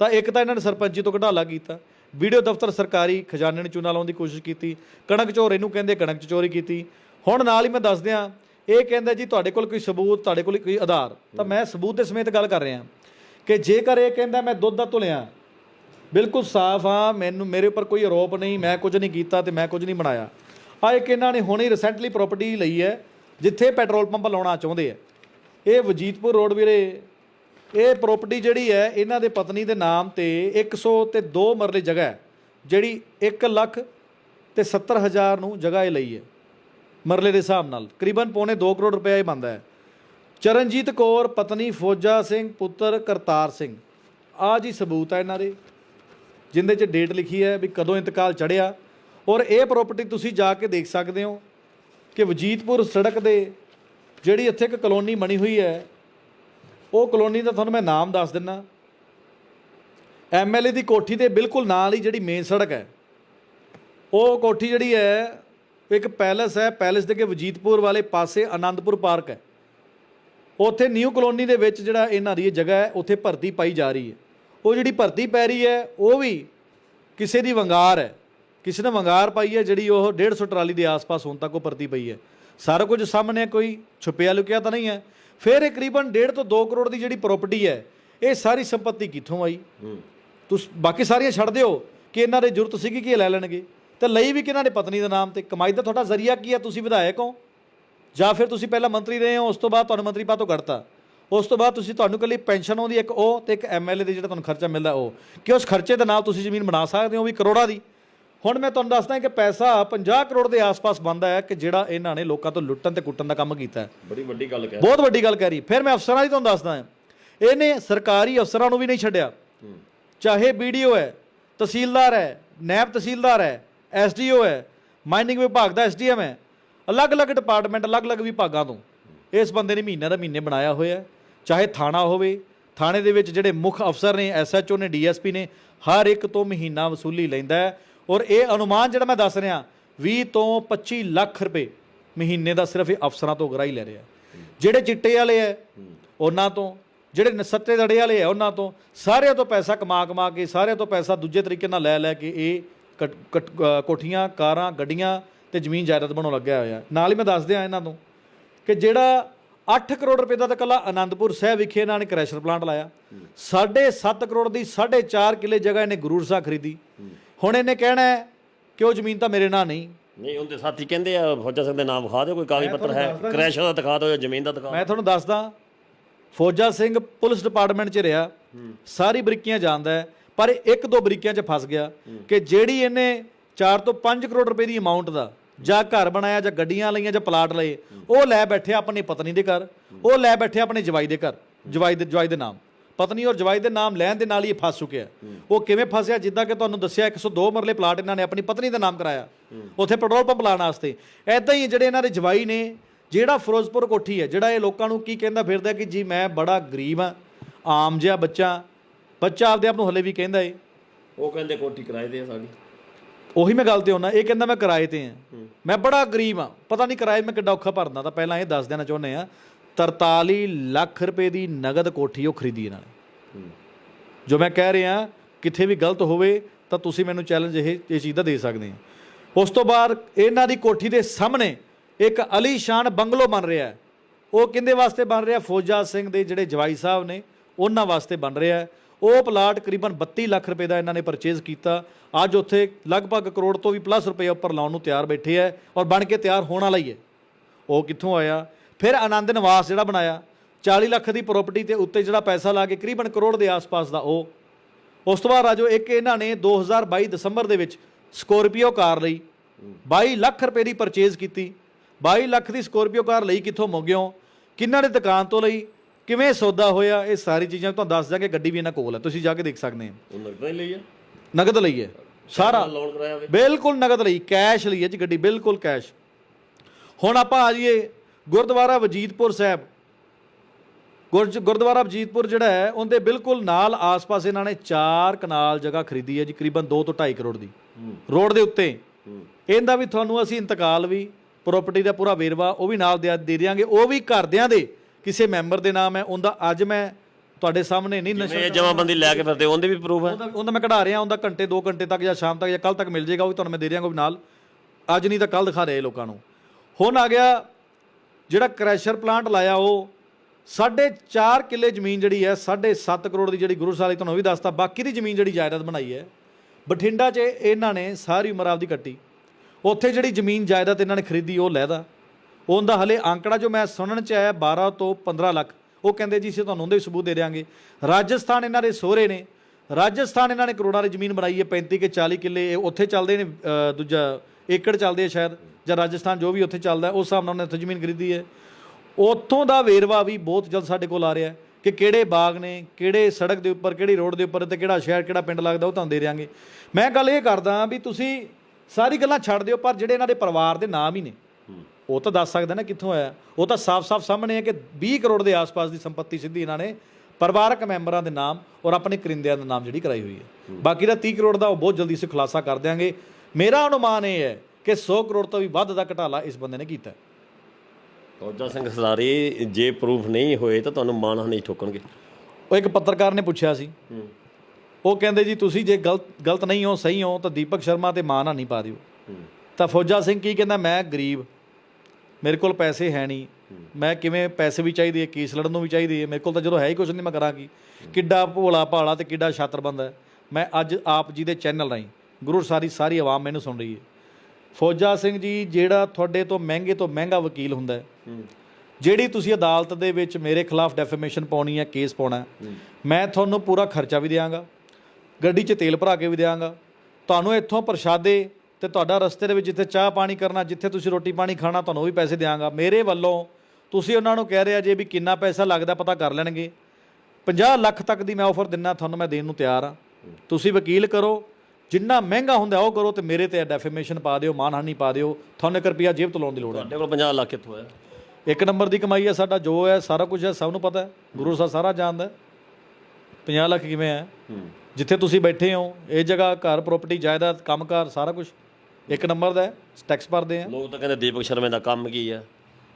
ਤਾਂ ਇੱਕ ਤਾਂ ਇਹਨਾਂ ਨੇ ਸਰਪੰਚੀ ਤੋਂ ਘਟਾਲਾ ਕੀਤਾ। ਵੀਡੀਓ ਦਫ਼ਤਰ ਸਰਕਾਰੀ ਖਜ਼ਾਨੇ ਨੂੰ ਚੂਨਾ ਲਾਉਣ ਦੀ ਕੋਸ਼ਿਸ਼ ਕੀਤੀ। ਕਣਕ ਚੋਰ ਇਹਨੂੰ ਕਹਿੰਦੇ ਕਣਕ 'ਚ ਚੋਰੀ ਕੀਤੀ। ਹੁਣ ਨਾਲ ਹੀ ਮੈਂ ਦੱਸ ਦਿਆਂ, ਇਹ ਕਹਿੰਦਾ ਜੀ ਤੁਹਾਡੇ ਕੋਲ ਕੋਈ ਸਬੂਤ, ਤੁਹਾਡੇ ਕੋਲ ਕੋਈ ਆਧਾਰ। ਤਾਂ ਮੈਂ ਸਬੂਤ ਦੇ ਸਮੇਤ ਗੱਲ ਕਰ ਰਿਹਾ ਕਿ ਜੇਕਰ ਇਹ ਕਹਿੰਦਾ ਮੈਂ ਦੁੱਧ ਦਾ ਧੁਲਿਆ, ਬਿਲਕੁਲ ਸਾਫ਼ ਆ ਮੈਨੂੰ, ਮੇਰੇ ਉੱਪਰ ਕੋਈ ਆਰੋਪ ਨਹੀਂ, ਮੈਂ ਕੁਝ ਨਹੀਂ ਕੀਤਾ ਤੇ ਮੈਂ ਕੁਝ ਨਹੀਂ ਬਣਾਇਆ। ਆ ਇੱਕ ਇਹਨਾਂ ਨੇ ਹੁਣੇ ਰਿਸੈਂਟਲੀ ਪ੍ਰਾਪਰਟੀ ਲਈ ਹੈ। ਜਿੱਥੇ ਪੈਟਰੋਲ ਪੰਪ ਲਾਉਣਾ ਚਾਹੁੰਦੇ ਆ। ਇਹ ਵਜੀਤਪੁਰ ਰੋਡ ਵੀਰੇ, ਇਹ ਪ੍ਰਾਪਰਟੀ ਜਿਹੜੀ ਹੈ, ਇਹਨਾਂ ਦੇ ਪਤਨੀ ਦੇ ਨਾਮ ਤੇ 100 ਤੇ 2 ਮਰਲੇ ਜਗ੍ਹਾ ਹੈ, ਜਿਹੜੀ 1 ਲੱਖ ਤੇ 70000 ਨੂੰ ਜਗ੍ਹਾ ਇਹ ਲਈ ਹੈ, ਮਰਲੇ ਦੇ ਹਿਸਾਬ ਨਾਲ। ਕਰੀਬਨ ਪੌਣੇ 2 ਕਰੋੜ ਰੁਪਏ ਇਹ ਬੰਦਾ ਹੈ। ਚਰਨਜੀਤ ਕੌਰ, ਪਤਨੀ ਫੌਜਾ ਸਿੰਘ, ਪੁੱਤਰ ਕਰਤਾਰ ਸਿੰਘ। ਆ ਜੀ ਸਬੂਤ ਹੈ ਇਹਨਾਂ ਦੇ, ਜਿੰਦੇ 'ਚ ਡੇਟ ਲਿਖੀ ਹੈ ਵੀ ਕਦੋਂ ਇੰਤਕਾਲ ਚੜਿਆ ਔਰ ਇਹ ਪ੍ਰਾਪਰਟੀ ਤੁਸੀਂ ਜਾ ਕੇ ਦੇਖ ਸਕਦੇ ਹੋ ਕਿ ਵਜੀਤਪੁਰ ਸੜਕ ਦੇ ਜਿਹੜੀ ਇੱਥੇ ਇੱਕ ਕਲੋਨੀ ਬਣੀ ਹੋਈ ਹੈ, ਉਹ ਕਲੋਨੀ ਦਾ ਤੁਹਾਨੂੰ ਮੈਂ ਨਾਮ ਦੱਸ ਦਿੰਨਾ। ਐਮਐਲਏ ਦੀ ਕੋਠੀ ਦੇ ਬਿਲਕੁਲ ਨਾਲ ਹੀ ਜਿਹੜੀ ਮੇਨ ਸੜਕ ਹੈ, ਉਹ ਕੋਠੀ ਜਿਹੜੀ ਹੈ, ਇੱਕ ਪੈਲਸ ਹੈ, ਪੈਲਸ ਦੇ ਕੇ ਵਜੀਤਪੁਰ ਵਾਲੇ ਪਾਸੇ ਆਨੰਦਪੁਰ ਪਾਰਕ ਹੈ। ਉੱਥੇ ਨਿਊ ਕਲੋਨੀ ਦੇ ਵਿੱਚ ਜਿਹੜਾ ਇਹਨਾਂ ਦੀ ਇਹ ਜਗ੍ਹਾ ਹੈ, ਉੱਥੇ ਭਰਤੀ ਪਾਈ ਜਾ ਰਹੀ ਹੈ। ਉਹ ਜਿਹੜੀ ਭਰਤੀ ਪੈ ਰਹੀ ਹੈ, ਉਹ ਵੀ ਕਿਸੇ ਦੀ ਵੰਗਾਰ ਹੈ। ਕਿਸੇ ਨੇ ਵੰਗਾਰ ਪਾਈ ਹੈ ਜਿਹੜੀ ਉਹ 150 ਟਰਾਲੀ ਦੇ ਆਸ-ਪਾਸ ਹੁਣ ਤੱਕ ਉਹ ਭਰਤੀ ਪਈ ਹੈ। ਸਾਰਾ ਕੁਝ ਸਾਹਮਣੇ ਕੋਈ ਛੁਪਿਆ ਲੁਕਿਆ ਤਾਂ ਨਹੀਂ ਹੈ। ਫਿਰ ਇਹ ਕਰੀਬਨ 1.5 ਤੋਂ 2 ਕਰੋੜ ਦੀ ਜਿਹੜੀ ਪ੍ਰਾਪਰਟੀ ਹੈ ਇਹ ਸਾਰੀ ਸੰਪત્ਤੀ ਕਿੱਥੋਂ ਆਈ? ਤੁਸੀਂ ਬਾਕੀ ਸਾਰੀਆਂ ਛੱਡ ਦਿਓ ਕਿ ਇਹਨਾਂ ਦੇ ਜ਼ਰੂਰਤ ਸੀਗੀ ਕਿ ਇਹ ਲੈ ਲੈਣਗੇ। ਤੇ ਲਈ ਵੀ ਕਿਹਨਾਂ ਨੇ ਪਤਨੀ ਦਾ ਨਾਮ ਤੇ? ਕਮਾਈ ਦਾ ਤੁਹਾਡਾ ਜ਼ਰੀਆ ਕੀ ਹੈ? ਤੁਸੀਂ ਵਿਧਾਇਕ ਹੋ? ਜਾਂ ਫਿਰ ਤੁਸੀਂ ਪਹਿਲਾਂ ਮੰਤਰੀ ਰਹੇ ਹੋ ਉਸ ਤੋਂ ਬਾਅਦ ਤੁਹਾਨੂੰ ਮੰਤਰੀ ਪਦ ਤੋਂ ਕੱਢਤਾ। ਉਸ ਤੋਂ ਬਾਅਦ ਤੁਸੀਂ ਤੁਹਾਨੂੰ ਕੱਲੀ ਪੈਨਸ਼ਨ ਆਉਂਦੀ ਇੱਕ ਉਹ ਤੇ ਇੱਕ ਐਮਐਲਏ ਦੇ ਜਿਹੜਾ ਤੁਹਾਨੂੰ ਖਰਚਾ ਮਿਲਦਾ ਉਹ। ਕਿ ਉਸ ਖਰਚੇ ਦੇ ਨਾਲ ਤੁਸੀਂ ਜ਼ਮੀਨ ਬਣਾ ਸਕਦੇ ਹੋ ਵੀ ਕਰੋੜਾਂ ਦੀ? ਹੁਣ ਮੈਂ ਤੁਹਾਨੂੰ ਦੱਸਦਾ ਕਿ ਪੈਸਾ 50 ਕਰੋੜ ਦੇ ਆਸ-ਪਾਸ ਬੰਦਾ ਹੈ ਕਿ ਜਿਹੜਾ ਇਹਨਾਂ ਨੇ ਲੋਕਾਂ ਤੋਂ ਲੁੱਟਣ ਤੇ ਕੁੱਟਣ ਦਾ ਕੰਮ ਕੀਤਾ ਹੈ। ਬੜੀ ਵੱਡੀ ਗੱਲ ਕਹਿ ਬਹੁਤ ਵੱਡੀ ਗੱਲ ਕਹਿ ਰਹੀ। ਫਿਰ ਮੈਂ ਅਫਸਰਾਂ ਦੀ ਤੁਹਾਨੂੰ ਦੱਸਦਾ ਹਾਂ। ਇਹਨੇ ਸਰਕਾਰੀ ਅਫਸਰਾਂ ਨੂੰ ਵੀ ਨਹੀਂ ਛੱਡਿਆ। ਚਾਹੇ ਵੀਡੀਓ ਹੈ ਤਹਿਸੀਲਦਾਰ ਹੈ ਨਾਇਬ ਤਹਿਸੀਲਦਾਰ ਹੈ ਐਸਡੀਓ ਹੈ ਮਾਈਨਿੰਗ ਵਿਭਾਗ ਦਾ ਐਸਡੀਐਮ ਹੈ ਅਲੱਗ-ਅਲੱਗ ਡਿਪਾਰਟਮੈਂਟ ਅਲੱਗ-ਅਲੱਗ ਵਿਭਾਗਾਂ ਤੋਂ ਇਸ ਬੰਦੇ ਨੇ ਮਹੀਨਾ ਦਾ ਮਹੀਨੇ ਬਣਾਇਆ ਹੋਇਆ। ਚਾਹੇ ਥਾਣਾ ਹੋਵੇ ਥਾਣੇ ਦੇ ਵਿੱਚ ਜਿਹੜੇ ਮੁੱਖ ਅਫਸਰ ਨੇ ਐਸਐਚਓ ਨੇ ਡੀਐਸਪੀ ਨੇ ਹਰ ਇੱਕ ਤੋਂ ਮਹੀਨਾ ਵਸੂਲੀ ਲੈਂਦਾ ਹੈ। ਔਰ ਇਹ ਅਨੁਮਾਨ ਜਿਹੜਾ ਮੈਂ ਦੱਸ ਰਿਹਾ 20 ਤੋਂ 25 ਲੱਖ ਰੁਪਏ ਮਹੀਨੇ ਦਾ ਸਿਰਫ ਇਹ ਅਫਸਰਾਂ ਤੋਂ ਗਰਾਈ ਲੈ ਰਿਹਾ। ਜਿਹੜੇ ਚਿੱਟੇ ਵਾਲੇ ਹੈ ਉਹਨਾਂ ਤੋਂ, ਜਿਹੜੇ ਨਸੱਤੇ ਦੜੇ ਵਾਲੇ ਆ ਉਹਨਾਂ ਤੋਂ, ਸਾਰਿਆਂ ਤੋਂ ਪੈਸਾ ਕਮਾ ਕਮਾ ਕੇ, ਸਾਰਿਆਂ ਤੋਂ ਪੈਸਾ ਦੂਜੇ ਤਰੀਕੇ ਨਾਲ ਲੈ ਲੈ ਕੇ ਇਹ ਕਟ- ਕੋਠੀਆਂ, ਕਾਰਾਂ, ਗੱਡੀਆਂ ਤੇ ਜ਼ਮੀਨ ਜਾਇਦਾਦ ਬਣਾਉਣ ਲੱਗਿਆ ਹੋਇਆ। ਨਾਲ ਹੀ ਮੈਂ ਦੱਸ ਦਿਆਂ ਇਹਨਾਂ ਤੋਂ ਕਿ ਜਿਹੜਾ 8 ਕਰੋੜ ਰੁਪਏ ਦਾ ਤਾਂ ਕੱਲਾ ਆਨੰਦਪੁਰ ਸਾਹਿਬ ਵਿਖੇ ਇਹਨਾਂ ਨੇ ਕ੍ਰੈਸ਼ਰ ਪਲਾਂਟ ਲਾਇਆ। 7.5 ਕਰੋੜ ਦੀ 4.5 ਕਿੱਲੇ ਜਗ੍ਹਾ ਇਹਨੇ ਗਰੂਰ ਸਾਹਿਬ ਖਰੀਦੀ। ਹੁਣ ਇਹਨੇ ਕਹਿਣਾ ਹੈ ਕਿ ਉਹ ਜ਼ਮੀਨ ਤਾਂ ਮੇਰੇ ਨਾਂ ਨਹੀਂ। ਨਹੀਂ ਉਹਦੇ ਸਾਥੀ ਕਹਿੰਦੇ ਆ ਫੌਜਾ ਸਿੰਘ ਦੇ ਨਾਮ ਵਿਖਾ ਦਿਓ ਕੋਈ ਕਾਗਜ਼ ਪੱਤਰ ਹੈ ਕ੍ਰੈਸ਼ ਦਾ ਦਿਖਾ ਦਿਓ ਜਾਂ ਜ਼ਮੀਨ ਦਾ ਦਿਖਾ ਮੈਂ ਤੁਹਾਨੂੰ ਦੱਸਦਾ ਫੌਜਾ ਸਿੰਘ ਪੁਲਿਸ ਡਿਪਾਰਟਮੈਂਟ 'ਚ ਰਿਹਾ ਸਾਰੀ ਬਰੀਕੀਆਂ ਜਾਣਦਾ ਹੈ ਪਰ ਇੱਕ ਦੋ ਬਰੀਕੀਆਂ 'ਚ ਫਸ ਗਿਆ ਕਿ ਜਿਹੜੀ ਇਹਨੇ 4 ਤੋਂ 5 ਕਰੋੜ ਰੁਪਏ ਦੀ ਅਮਾਉਂਟ ਦਾ ਜਾਂ ਘਰ ਬਣਾਇਆ ਜਾਂ ਗੱਡੀਆਂ ਲਈਆਂ ਜਾਂ ਪਲਾਟ ਲਏ ਉਹ ਲੈ ਬੈਠੇ ਆਪਣੀ ਪਤਨੀ ਦੇ ਘਰ ਉਹ ਲੈ ਬੈਠੇ ਆਪਣੇ ਜਵਾਈ ਦੇ ਘਰ ਜਵਾਈ ਦੇ ਜਵਾਈ ਦੇ ਨਾਮ। ਪਤਨੀ ਔਰ ਜਵਾਈ ਦੇ ਨਾਮ ਲੈਣ ਦੇ ਨਾਲ ਹੀ ਇਹ ਫਸ ਚੁੱਕਿਆ ਉਹ ਕਿਵੇਂ ਫਸਿਆ? ਜਿੱਦਾਂ ਕਿ ਤੁਹਾਨੂੰ ਦੱਸਿਆ 102 ਮਰਲੇ ਪਲਾਟ ਇਹਨਾਂ ਨੇ ਆਪਣੀ ਪਤਨੀ ਦਾ ਨਾਮ ਕਰਾਇਆ। ਉੱਥੇ ਪੈਟਰੋਲ ਪੰਪ ਲਾਉਣ ਵਾਸਤੇ। ਐਦਾਂ ਹੀ ਜਿਹੜੇ ਇਹਨਾਂ ਦੇ ਜਵਾਈ ਨੇ ਜਿਹੜਾ ਫਿਰੋਜ਼ਪੁਰ ਕੋਠੀ ਹੈ ਜਿਹੜਾ ਇਹ ਲੋਕਾਂ ਨੂੰ ਕੀ ਕਹਿੰਦਾ ਫਿਰਦਾ ਕਿ ਜੀ ਮੈਂ ਬੜਾ ਗਰੀਬ ਆ ਆਮ ਜਿਹਾ ਬੱਚਾ ਬੱਚਾ ਆਪਦੇ ਆਪ ਨੂੰ ਹਲੇ ਵੀ ਕਹਿੰਦਾ ਏ। ਉਹ ਕਹਿੰਦੇ ਕੋਠੀ ਕਿਰਾਏ ਦੇ ਆ ਸਾਡੀ। ਉਹੀ ਮੈਂ ਗੱਲ ਤੇ ਆਉਣਾ ਇਹ ਕਹਿੰਦਾ ਮੈਂ ਕਿਰਾਏ ਤੇ ਆ। ਮੈਂ ਬੜਾ ਗਰੀਬ ਆ ਪਤਾ ਨਹੀਂ ਕਿਰਾਏ ਮੈਂ ਕਿੱਡਾ ਔਖਾ ਭਰਦਾ ਤਾਂ ਪਹਿਲਾਂ ਇਹ ਦੱਸ ਦੇਣਾ ਚਾਹੁੰਦੇ ਆ। 43 ਲੱਖ ਰੁਪਏ ਦੀ ਨਗਦ ਕੋਠੀ ਉਹ ਖਰੀਦੀ ਇਹਨਾਂ ਨੇ। ਜੋ ਮੈਂ ਕਹਿ ਰਿਹਾ, ਕਿੱਥੇ ਵੀ ਗਲਤ ਹੋਵੇ, ਤਾਂ ਤੁਸੀਂ ਮੈਨੂੰ ਚੈਲੰਜ ਇਹ ਇਹ ਚੀਜ਼ ਦਾ ਦੇ ਸਕਦੇ ਆ ਉਸ ਤੋਂ ਬਾਅਦ ਇਹਨਾਂ ਦੀ ਕੋਠੀ ਦੇ ਸਾਹਮਣੇ ਇੱਕ ਅਲੀਸ਼ਾਨ ਬੰਗਲੋ ਬਣ ਰਿਹਾ ਉਹ ਕਿੰਦੇ ਵਾਸਤੇ ਬਣ ਰਿਹਾ? ਫੌਜਾ ਸਿੰਘ ਦੇ ਜਿਹੜੇ ਜਵਾਈ ਸਾਹਿਬ ਨੇ, ਉਹਨਾਂ ਵਾਸਤੇ ਬਣ ਰਿਹਾ ਉਹ ਪਲਾਟ ਕਰੀਬਨ 32 ਲੱਖ ਰੁਪਏ ਦਾ ਇਹਨਾਂ ਨੇ ਪਰਚੇਜ਼ ਕੀਤਾ। ਅੱਜ ਉੱਥੇ ਲਗਭਗ ਕਰੋੜ ਤੋਂ ਵੀ ਪਲੱਸ ਰੁਪਏ ਉੱਪਰ ਲਾਉਣ ਨੂੰ ਤਿਆਰ ਬੈਠੇ ਹੈ ਔਰ ਬਣ ਕੇ ਤਿਆਰ ਹੋਣ ਵਾਲਾ ਹੀ ਹੈ। ਉਹ ਕਿੱਥੋਂ ਆਇਆ? ਫਿਰ ਆਨੰਦ ਨਿਵਾਸ ਜਿਹੜਾ ਬਣਾਇਆ 40 ਲੱਖ ਦੀ ਪ੍ਰਾਪਰਟੀ ਤੇ ਉੱਤੇ ਜਿਹੜਾ ਪੈਸਾ ਲਾ ਕੇ ਕਰੀਬਨ ਕਰੋੜ ਦੇ ਆਸ-ਪਾਸ ਦਾ ਉਹ। ਉਸ ਤੋਂ ਬਾਅਦ ਰਾਜੋ ਇੱਕ ਇਹਨਾਂ ਨੇ 2022 ਦਸੰਬਰ ਦੇ ਵਿੱਚ ਸਕੋਰਪੀਓ ਕਾਰ ਲਈ 22 ਲੱਖ ਰੁਪਏ ਦੀ ਪਰਚੇਜ਼ ਕੀਤੀ। 22 ਲੱਖ ਦੀ ਸਕੋਰਪੀਓ ਕਾਰ ਲਈ ਕਿੱਥੋਂ ਮੋਗਿਓ ਕਿੰਨਾਂ ਨੇ ਦੁਕਾਨ ਤੋਂ ਲਈ ਕਿਵੇਂ ਸੌਦਾ ਹੋਇਆ ਇਹ ਸਾਰੀ ਚੀਜ਼ਾਂ ਤੁਹਾਨੂੰ ਦੱਸ ਦਿਆਂਗੇ ਗੱਡੀ ਵੀ ਇਹਨਾਂ ਕੋਲ ਹੈ ਤੁਸੀਂ ਜਾ ਕੇ ਦੇਖ ਸਕਦੇ ਹੋ। ਉਹ ਨਗਦਾਂ ਹੀ ਲਈ ਆ ਨਗਦ ਲਈ ਹੈ ਸਾਰਾ। ਲੋਨ ਕਰਾਇਆ ਹੋਵੇ। ਬਿਲਕੁਲ ਨਗਦ ਲਈ ਕੈਸ਼ ਲਈ ਹੈ ਜੀ ਗੱਡੀ ਬਿਲਕੁਲ ਕੈਸ਼ ਹੁਣ ਆਪਾਂ ਆ ਜਾਈਏ ਗੁਰਦੁਆਰਾ ਵਜੀਦਪੁਰ ਸਾਹਿਬ। ਗੁਰਦੁਆਰਾ ਵਜੀਦਪੁਰ ਜਿਹੜਾ ਹੈ ਉਹਦੇ ਬਿਲਕੁਲ ਨਾਲ ਆਸ-ਪਾਸ ਇਹਨਾਂ ਨੇ 4 ਕਨਾਲ ਜਗ੍ਹਾ ਖਰੀਦੀ ਹੈ ਜੀ ਕਰੀਬਨ 2 ਤੋਂ 2.5 ਕਰੋੜ ਦੀ। ਰੋਡ ਦੇ ਉੱਤੇ। ਇਹਦਾ ਵੀ ਤੁਹਾਨੂੰ ਅਸੀਂ ਇੰਤਕਾਲ ਵੀ ਪ੍ਰਾਪਰਟੀ ਦਾ ਪੂਰਾ ਵੇਰਵਾ ਉਹ ਵੀ ਨਾਲ ਦੇ ਦਿਆਂਗੇ। ਉਹ ਵੀ ਘਰਦਿਆਂ ਦੇ ਕਿਸੇ ਮੈਂਬਰ ਦੇ ਨਾਮ ਹੈ ਉਹਦਾ ਅੱਜ ਮੈਂ ਤੁਹਾਡੇ ਸਾਹਮਣੇ ਨਹੀਂ ਨਸ਼ਾ ਇਹ ਜਮਾਬੰਦੀ ਲੈ ਕੇ ਫਿਰਦੇ ਉਹਦੇ ਵੀ ਪ੍ਰੂਫ ਹੈ। ਉਹਦਾ ਮੈਂ ਕਢਾ ਰਿਹਾ ਉਹਦਾ ਘੰਟੇ 2 ਘੰਟੇ ਤੱਕ ਜਾਂ ਸ਼ਾਮ ਤੱਕ ਜਾਂ ਕੱਲ ਤੱਕ ਮਿਲ ਜਾਏਗਾ ਉਹ ਵੀ ਤੁਹਾਨੂੰ ਮੈਂ ਦੇ ਦਿਆਂਗਾ ਨਾਲ। ਅੱਜ ਨਹੀਂ ਤਾਂ ਕੱਲ ਦਿਖਾ ਰਹੇ ਲੋਕਾਂ ਨੂੰ। ਹੁਣ ਆ ਗਿਆ ਜਿਹੜਾ ਕ੍ਰੈਸ਼ਰ ਪਲਾਂਟ ਲਾਇਆ ਉਹ 4.5 ਕਿੱਲੇ ਜ਼ਮੀਨ ਜਿਹੜੀ ਹੈ 7.5 ਕਰੋੜ ਦੀ ਜਿਹੜੀ ਗੁਰੂ ਸਾਹਿਬ ਤੁਹਾਨੂੰ ਉਹ ਵੀ ਦੱਸਤਾ, ਬਾਕੀ ਦੀ ਜ਼ਮੀਨ ਜਿਹੜੀ ਜਾਇਦਾਦ ਬਣਾਈ ਹੈ, ਬਠਿੰਡਾ 'ਚ ਇਹਨਾਂ ਨੇ ਸਾਰੀ ਉਮਰ ਆਪਦੀ ਕੱਟੀ। ਉੱਥੇ ਜਿਹੜੀ ਜ਼ਮੀਨ ਜਾਇਦਾਦ ਇਹਨਾਂ ਨੇ ਖਰੀਦੀ, ਉਹ ਲੈਦਾ ਉਹਦਾ ਹਲੇ ਆંકੜਾ ਜੋ ਮੈਂ ਸੁਣਨ 'ਚ ਆਇਆ 12 ਤੋਂ 15 ਲੱਖ। ਉਹ ਕਹਿੰਦੇ ਜੀ, ਅਸੀਂ ਤੁਹਾਨੂੰ ਉਹਦੇ ਸਬੂਤ ਦੇ ਦੇਵਾਂਗੇ ਰਾਜਸਥਾਨ ਇਹਨਾਂ ਦੇ ਸਹੁਰੇ ਨੇ। ਰਾਜਸਥਾਨ ਇਹਨਾਂ ਨੇ ਕਰੋੜਾਂ ਦੀ ਜ਼ਮੀਨ ਬਣਾਈ ਹੈ 35 ਕੇ 40 ਕਿੱਲੇ, ਇਹ ਉੱਥੇ ਚੱਲਦੇ ਨੇ ਦੂਜਾ ਏਕੜ ਚੱਲਦੇ ਆ ਸ਼ਾਇਦ ਜਾਂ ਰਾਜਸਥਾਨ, ਜੋ ਵੀ ਉੱਥੇ ਚੱਲਦਾ, ਉਸ ਹਿਸਾਬ ਨਾਲ ਉਹਨੇ ਉੱਥੇ ਜ਼ਮੀਨ ਖਰੀਦੀ ਹੈ। ਉੱਥੋਂ ਦਾ ਵੇਰਵਾ ਵੀ ਬਹੁਤ ਜਲਦ ਸਾਡੇ ਕੋਲ ਆ ਰਿਹਾ ਕਿ ਕਿਹੜੇ ਬਾਗ ਨੇ, ਕਿਹੜੇ ਸੜਕ ਦੇ ਉੱਪਰ, ਕਿਹੜੀ ਰੋਡ ਦੇ ਉੱਪਰ ਤੇ ਕਿਹੜਾ ਸ਼ਹਿਰ, ਕਿਹੜਾ ਪਿੰਡ ਲੱਗਦਾ, ਉਹ ਤੁਹਾਨੂੰ ਦੇ ਦਿਆਂਗੇ। ਮੈਂ ਗੱਲ ਇਹ ਕਰਦਾ ਵੀ ਤੁਸੀਂ ਸਾਰੀ ਗੱਲਾਂ ਛੱਡ ਦਿਓ, ਪਰ ਜਿਹੜੇ ਇਹਨਾਂ ਦੇ ਪਰਿਵਾਰ ਦੇ ਨਾਮ ਹੀ ਨੇ, ਉਹ ਤਾਂ ਦੱਸ ਸਕਦਾ ਨਾ ਕਿੱਥੋਂ ਆਇਆ। ਉਹ ਤਾਂ ਸਾਫ਼-ਸਾਫ਼ ਸਾਹਮਣੇ ਹੈ ਕਿ 20 ਕਰੋੜ ਦੇ ਆਸ-ਪਾਸ ਦੀ ਸੰਪਤੀ ਸਿੱਧੀ ਇਹਨਾਂ ਨੇ ਪਰਿਵਾਰਕ ਮੈਂਬਰਾਂ ਦੇ ਨਾਮ ਔਰ ਆਪਣੇ ਕਰਿੰਦਿਆਂ ਦੇ ਨਾਮ ਜਿਹੜੀ ਕਰਾਈ ਹੋਈ ਹੈ। ਬਾਕੀ ਦਾ 30 ਕਰੋੜ ਦਾ ਉਹ ਬਹੁਤ ਜਲਦੀ ਸੇ ਖੁਲਾਸਾ ਕਰ ਦਿਆਂਗੇ। ਮੇਰਾ ਅਨੁਮਾਨ ਇਹ ਹੈ ਕਿ 100 ਕਰੋੜ ਤੋਂ ਵੀ ਵੱਧ ਦਾ ਘਟਾਲਾ ਇਸ ਬੰਦੇ ਨੇ ਕੀਤਾ। ਹੈ। ਫੌਜਾ ਸਿੰਘ ਸਰਾਰੀ ਜੇ ਪ੍ਰੂਫ ਨਹੀਂ ਹੋਏ ਤਾਂ ਤੁਹਾਨੂੰ ਮਾਨਹਾਨੀ ਠੋਕਣਗੇ। ਉਹ ਇੱਕ ਪੱਤਰਕਾਰ ਨੇ ਪੁੱਛਿਆ ਸੀ। ਉਹ ਕਹਿੰਦੇ ਜੀ ਤੁਸੀਂ ਜੇ ਗਲਤ ਗਲਤ ਨਹੀਂ ਹੋ ਸਹੀ ਹੋ ਤਾਂ ਦੀਪਕ ਸ਼ਰਮਾ ਤੇ ਮਾਨ ਨਹੀਂ ਪਾ ਦਿਓ। ਤਾਂ ਫੌਜਾ ਸਿੰਘ ਕੀ ਕਹਿੰਦਾ ਮੈਂ ਗਰੀਬ ਮੇਰੇ ਕੋਲ ਪੈਸੇ ਹੈ ਨਹੀਂ। ਮੈਂ ਕਿਵੇਂ ਪੈਸੇ ਵੀ ਚਾਹੀਦੇ ਹੈ ਕੇਸ ਲੜਨ ਨੂੰ ਵੀ ਚਾਹੀਦੇ ਹੈ ਮੇਰੇ ਕੋਲ ਤਾਂ ਜਦੋਂ ਹੈ ਹੀ ਕੁਝ ਨਹੀਂ ਮੈਂ ਕਰਾਂ ਕੀ? ਕਿੱਡਾ ਭੋਲਾ ਭਾਲਾ ਤੇ ਕਿੱਡਾ ਛਾਤਰ ਬੰਦਾ ਹੈ। ਮੈਂ ਅੱਜ ਆਪ ਜੀ ਦੇ ਚੈਨਲ ਰਾਹੀਂ ਗੁਰੂ ਸਾਰੀ ਸਾਰੀ ਆਵਾਮ ਮੈਨੂੰ ਸੁਣ ਰਹੀ ਹੈ। ਫੌਜਾ ਸਿੰਘ ਜੀ ਜਿਹੜਾ ਤੁਹਾਡੇ ਤੋਂ ਮਹਿੰਗੇ ਤੋਂ ਮਹਿੰਗਾ ਵਕੀਲ ਹੁੰਦਾ ਹੈ ਜਿਹੜੀ ਤੁਸੀਂ ਅਦਾਲਤ ਦੇ ਵਿੱਚ ਮੇਰੇ ਖਿਲਾਫ ਡੈਫੇਮੇਸ਼ਨ ਪਾਉਣੀ ਹੈ ਕੇਸ ਪਾਉਣਾ ਮੈਂ ਤੁਹਾਨੂੰ ਪੂਰਾ ਖਰਚਾ ਵੀ ਦਿਆਂਗਾ ਗੱਡੀ 'ਚ ਤੇਲ ਭਰਾ ਕੇ ਵੀ ਦਿਆਂਗਾ ਤੁਹਾਨੂੰ ਇੱਥੋਂ ਪ੍ਰਸ਼ਾਦੇ ਤੇ ਤੁਹਾਡਾ ਰਸਤੇ ਦੇ ਵਿੱਚ ਜਿੱਥੇ ਚਾਹ ਪਾਣੀ ਕਰਨਾ ਜਿੱਥੇ ਤੁਸੀਂ ਰੋਟੀ ਪਾਣੀ ਖਾਣਾ ਤੁਹਾਨੂੰ ਉਹ ਵੀ ਪੈਸੇ ਦਿਆਂਗਾ। ਮੇਰੇ ਵੱਲੋਂ ਤੁਸੀਂ ਉਹਨਾਂ ਨੂੰ ਕਹਿ ਰਿਹਾ ਜੇ ਵੀ ਕਿੰਨਾ ਪੈਸਾ ਲੱਗਦਾ ਪਤਾ ਕਰ ਲੈਣਗੇ। 50 ਲੱਖ ਤੱਕ ਦੀ ਮੈਂ ਆਫਰ ਦਿੰਨਾ ਤੁਹਾਨੂੰ ਮੈਂ ਦੇਣ ਨੂੰ ਤਿਆਰ ਆ ਤੁਸੀਂ ਵਕੀਲ ਕਰੋ ਜਿੰਨਾ ਮਹਿੰਗਾ ਹੁੰਦਾ ਉਹ ਕਰੋ ਤੇ ਮੇਰੇ ਤੇ ਡੈਫੇਮੇਸ਼ਨ ਪਾ ਦਿਓ ਮਾਨਹਾਨੀ ਪਾ ਦਿਓ। ਤੁਹਾਨੂੰ 1 ਰੁਪਿਆ ਜੇਬ ਤੋਂ ਲਾਉਣ ਦੀ ਲੋੜ ਹੈ। ਤੁਹਾਡੇ ਕੋਲ 50 ਲੱਖ ਕਿੱਥੋਂ ਆਇਆ ਇੱਕ ਨੰਬਰ ਦੀ ਕਮਾਈ ਹੈ ਸਾਡਾ ਜੋ ਹੈ ਸਾਰਾ ਕੁਝ ਹੈ ਸਭ ਨੂੰ ਪਤਾ ਹੈ। ਗੁਰੂ ਸਾਹਿਬ ਸਾਰਾ ਜਾਣਦਾ ਹੈ। 50 ਲੱਖ ਕਿਵੇਂ ਹੈ? ਜਿੱਥੇ ਤੁਸੀਂ ਬੈਠੇ ਹੋ ਇਹ ਜਗ੍ਹਾ ਘਰ ਪ੍ਰਾਪਰਟੀ ਜਾਇਦਾਦ ਕੰਮਕਾਰ ਸਾਰਾ ਕੁਝ। ਇੱਕ ਨੰਬਰ ਦਾ ਹੈ ਟੈਕਸ ਭਰਦੇ ਆ। ਲੋਕ ਤਾਂ ਕਹਿੰਦੇ ਦੀਪਕ ਸ਼ਰਮੇ ਦਾ ਕੰਮ ਕੀ ਹੈ?